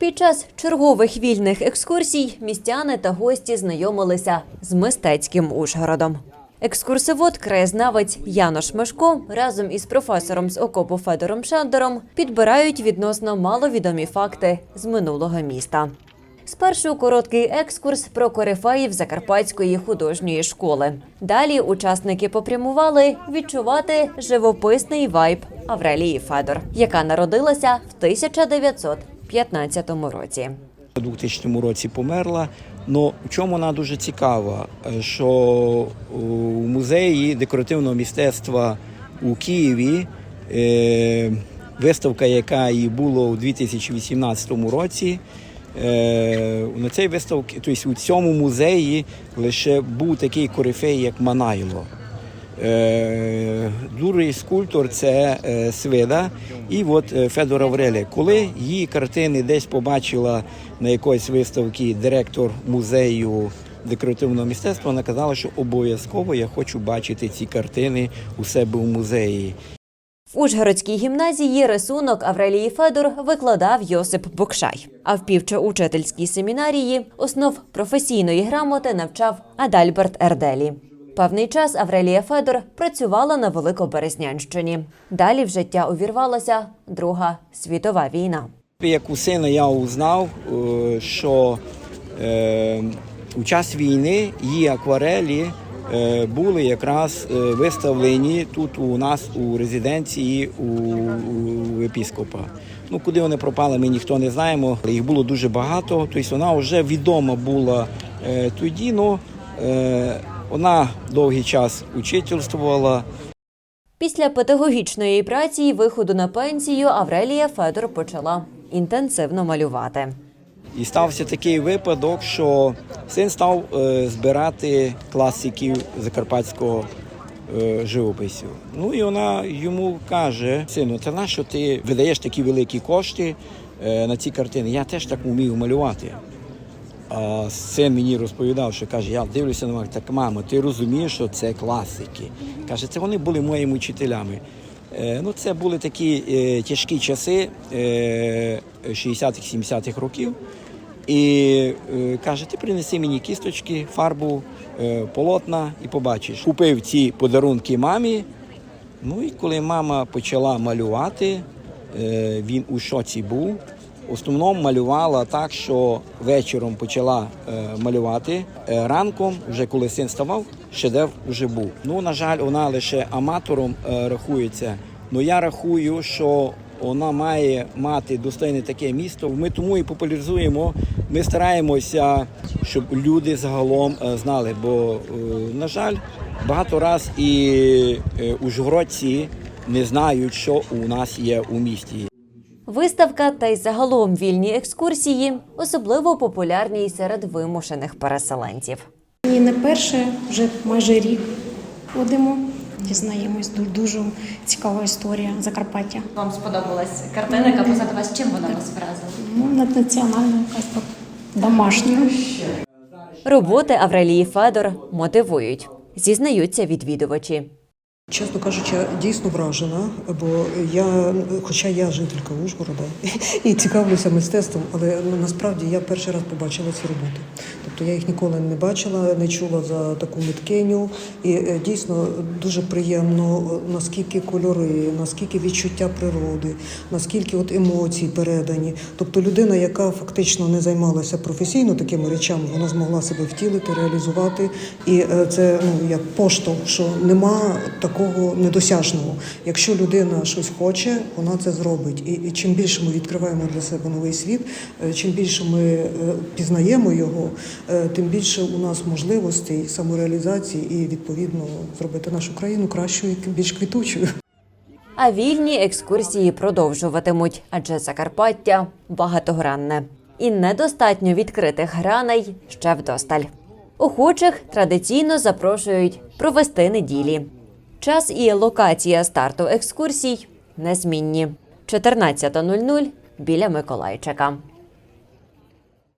Під час чергових вільних екскурсій містяни та гості знайомилися з мистецьким Ужгородом. Екскурсовод, краєзнавець Янош Мешко разом із професором з окопу Федором Шендером підбирають відносно маловідомі факти з минулого міста. Спершу короткий екскурс про корифеїв Закарпатської художньої школи. Далі учасники попрямували відчувати живописний вайб Аврелії Федор, яка народилася в 1915 році. У 2000 році померла. Ну в чому вона дуже цікава, е, що у музеї декоративного мистецтва у Києві е, виставка, яка і була у 2018 році. Е, на цій виставці, тобто у цьому музеї лише був такий корифей, як Манайло. Е, Другий скульптор це е, Свида і от е, Федор Аврелія. Коли її картини десь побачила на якоїсь виставці директор музею декоративного мистецтва, вона казала, що обов'язково я хочу бачити ці картини у себе у музеї. В Ужгородській гімназії рисунок Аврелії Федор викладав Йосип Бокшай. А в півчоучительській семінарії основ професійної грамоти навчав Адальберт Ерделі. Певний час Аврелія Федор працювала на Великоберезнянщині. Далі в життя увірвалася Друга світова війна. Як у сина я узнав, е, що е, у час війни її акварелі е, були якраз виставлені тут у нас у резиденції у, епіскопа. Ну, куди вони пропали, ми ніхто не знаємо. Їх було дуже багато. Тобто вона вже відома була тоді. Ну, вона довгий час учительствувала. Після педагогічної праці і виходу на пенсію Аврелія Федор почала інтенсивно малювати. І стався такий випадок, що син став е, збирати класиків закарпатського е, живопису. Ну і вона йому каже: сину, це на що ти видаєш такі великі кошти е, на ці картини? Я теж так вмію малювати. Син мені розповідав, що каже, я дивлюся на вас, так мамо, ти розумієш, що це класики. Каже, це вони були моїми вчителями. Е, ну, це були такі е, тяжкі часи е, 60-х, 70-х років. І е, каже, ти принеси мені кісточки, фарбу, е, полотна і побачиш. Купив ці подарунки мамі. Ну і коли мама почала малювати, е, він у шоці був. Основному малювала так, що вечором почала е, малювати. Е, ранком, вже коли син ставав, шедевр вже був. Ну, на жаль, вона лише аматором е, рахується. Ну я рахую, що вона має мати достойне таке місто. Ми тому і популяризуємо. Ми стараємося, щоб люди загалом знали. Бо, на жаль, багато раз і е, ужгородці не знають, що у нас є у місті. Виставка та й загалом вільні екскурсії особливо популярні серед вимушених переселенців. І не перше, вже майже рік ходимо, дізнаємось Ду- дуже цікава історія Закарпаття. Вам сподобалась картина, яка позаду вас. Чим вона вас вразила? Ну, національна якась так домашня. Роботи Аврелії Федор мотивують, зізнаються відвідувачі. Чесно кажучи, дійсно вражена, бо я, хоча я жителька Ужгорода і цікавлюся мистецтвом, але ну, насправді я перший раз побачила ці роботи. Тобто я їх ніколи не бачила, не чула за таку миткиню. І е, дійсно дуже приємно, наскільки кольори, наскільки відчуття природи, наскільки от емоції передані. Тобто людина, яка фактично не займалася професійно такими речами, вона змогла себе втілити, реалізувати. І е, це ну як поштовх, що нема такого недосяжного. Якщо людина щось хоче, вона це зробить. І, і чим більше ми відкриваємо для себе новий світ, е, чим більше ми е, пізнаємо його, е, тим більше у нас можливостей самореалізації і відповідно зробити нашу країну кращою більш квітучою. А вільні екскурсії продовжуватимуть, адже Закарпаття багатогранне. І недостатньо відкритих граней ще вдосталь. Охочих традиційно запрошують провести неділі. Час і локація старту екскурсій незмінні. 14.00 біля Миколайчика.